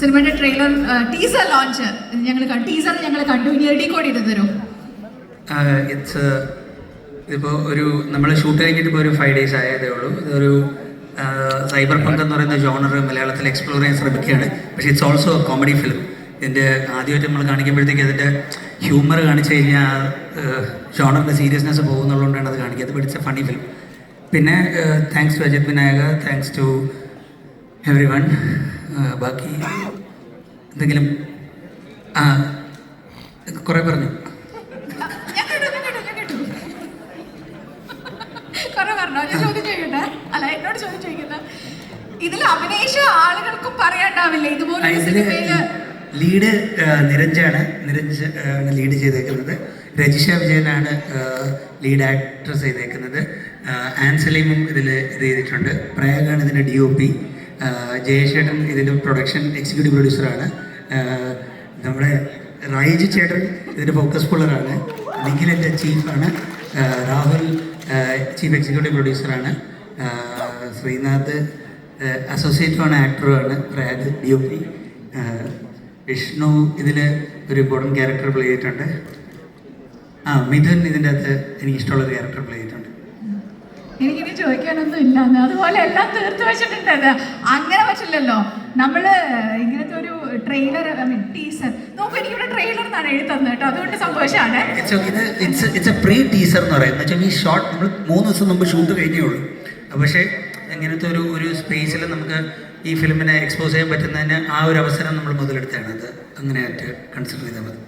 സിനിമയുടെ trailer teaser launch ഞങ്ങൾ teaser ഞങ്ങൾ കണ്ടു ഇനി എഡി കോഡ് ഇട്ട് തരും. ഇറ്റ്സ് ഒരു നമ്മൾ ഷൂട്ട് കഴിഞ്ഞിട്ട് ഇപ്പോൾ ഒരു ഫൈവ് ഡേയ്സ് ആയതേ ഉള്ളൂ. ഇതൊരു സൈബർ പങ്ക് എന്ന് പറയുന്ന ജോണർ മലയാളത്തിൽ എക്സ്പ്ലോർ ചെയ്യാൻ ശ്രമിക്കുകയാണ്. പക്ഷേ ഇറ്റ്സ് ഓൾസോ കോമഡി ഫിലിം ഇതിന്റെ ആദ്യമായിട്ട് നമ്മൾ കാണിക്കുമ്പോഴത്തേക്ക് അതിന്റെ ഹ്യൂമർ കാണിച്ചു കഴിഞ്ഞാൽ ജോണറിന്റെ സീരിയസ്നെസ് പോകുന്നുള്ളതുകൊണ്ടാണ് അത് കാണിക്കുന്നത്. എ ഫണി ഫിലിം പിന്നെ thanks to Ajith Vinayaka thanks to everyone ബാക്കി എന്തെങ്കിലും? ആ കുറെ പറഞ്ഞു. കുറെ ഞാൻ ചോദ്യം അല്ല എന്നോട് ചോദ്യം ചോദിക്കുന്നത് ഇതിൽ അഭിനയിച്ച ആളുകൾക്കും പറയാണ്ടാവില്ല ഇതുപോലെ ഒരു ഇതിൽ സിനിമയിൽ ലീഡ് നിരഞ്ജാണ് നിരഞ്ജ് ആണ് ലീഡ് ചെയ്തേക്കുന്നത്. രജിഷ വിജയനാണ് ലീഡ് ആക്ട്രസ് ചെയ്തേക്കുന്നത്. ആൻസലീമും ഇതിൽ ഇത് ചെയ്തിട്ടുണ്ട്. പ്രയാഗാണ് ഇതിന്റെ ഡി ഒ പി ജയശേട്ടൻ ഇതിന്റെ പ്രൊഡക്ഷൻ എക്സിക്യൂട്ടീവ് പ്രൊഡ്യൂസറാണ് നമ്മുടെ റൈജ് ചേട്ടൻ ഇതിന്റെ ഫോക്കസ് പുള്ളറാണ് നിഖിൽ എന്റെ ചീഫാണ് രാഹുൽ ചീഫ് എക്സിക്യൂട്ടീവ് പ്രൊഡ്യൂസറാണ് ശ്രീനാഥ് അസോസിയേറ്റുമാണ് ആക്ടറുമാണ് Prayag D O P Vishnu ഇതിൽ ഒരു ഇമ്പോർട്ടന്റ് ക്യാരക്ടർ പ്ലേ ചെയ്തിട്ടുണ്ട്. ആ മിഥുൻ ഇതിന്റെ അകത്ത് എനിക്കിഷ്ടമുള്ളൊരു ക്യാരക്ടർ പ്ലേ ചെയ്തിട്ടുണ്ട്. എനിക്കിനി ചോദിക്കാനൊന്നും ഇല്ലാന്ന്. അതുപോലെ എല്ലാം തീർത്തു വെച്ചിട്ടുണ്ട് അങ്ങനെ പറ്റില്ലല്ലോ നമ്മൾ ഇങ്ങനത്തെ ഒരു ട്രെയിലർ ഐ മീൻ ടീസർ നോക്കൂ എനിക്കിവിടെ ട്രെയിലർ എന്നാണ് എഴുതി തന്നത് കേട്ടോ. അതുകൊണ്ട് സന്തോഷമാണ് ഇറ്റ്സ് എ പ്രീ ടീസർ എന്ന് പറയുന്നത്. ഈ ഷോർട്ട് നമ്മൾ മൂന്ന് ദിവസം മുമ്പ് ഷൂട്ട് കഴിഞ്ഞേ ഉള്ളൂ. പക്ഷേ ഇങ്ങനത്തെ ഒരു ഒരു സ്പേസിൽ നമുക്ക് ഈ ഫിലിമിനെ എക്സ്പോസ് ചെയ്യാൻ പറ്റുന്നതിന് ആ ഒരു അവസരം നമ്മൾ മുതലെടുത്താണ് അത് അങ്ങനെയായിട്ട് കൺസിഡർ ചെയ്താൽ മതി.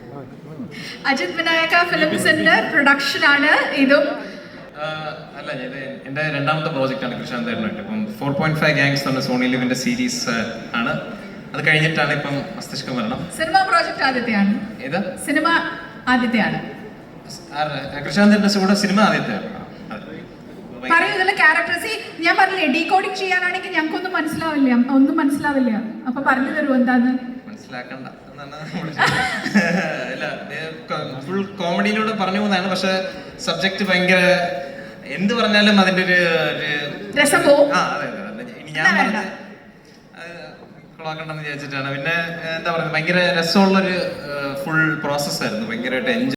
അജിത് വിനായക ഫിലിംസിന്റെ പ്രൊഡക്ഷൻ ആണ്. ഇതും അല്ല ഇത് എന്റെ രണ്ടാമത്തെ പ്രോജക്റ്റാണ് കൃഷാന്തേട്ടനായിട്ട് ഇപ്പം ഫോർ പോയിന്റ് ഫൈവ് ഗാങ്സ് എന്ന സോണി ലിവിന്റെ സീരീസ് ആണ്. അത് കഴിഞ്ഞിട്ടാണ് ഇപ്പം മസ്തിഷ്കം വരണം. സിനിമ പ്രോജക്റ്റ് ആദ്യത്തെയാണ് ഏത്? സിനിമ ആദ്യത്തെയാണ് കൃഷാന്തേട്ടന്റെ കൂടെ സിനിമ ആദ്യത്തെയാണ് ആ, അതെ. പറയൂ ഇതിലെ ക്യാരക്ടേഴ്സ് ഞാൻ പറഞ്ഞില്ലേ ചെയ്യാനാണെങ്കിൽ ഞങ്ങൾക്കൊന്നും മനസ്സിലാവില്ല. ഒന്നും മനസ്സിലാവില്ല. അപ്പൊ പറഞ്ഞു തരൂ എന്താന്ന്? മനസ്സിലാക്കണ്ട. അല്ല ഫുൾ കോമഡിയിലൂടെ പറഞ്ഞു പോകുന്നതാണ് പക്ഷെ സബ്ജക്ട് ഭയങ്കര എന്ത് പറഞ്ഞാലും അതിന്റെ ഒരു രസം ആ അതെ. ഇനി ഞാൻ കൊളാക്കണ്ടെന്ന് വിചാരിച്ചിട്ടാണ്. പിന്നെ എന്താ പറയുക ഭയങ്കര രസമുള്ളൊരു ഫുൾ പ്രോസസ്സായിരുന്നു ഭയങ്കരമായിട്ട് എൻജോയ്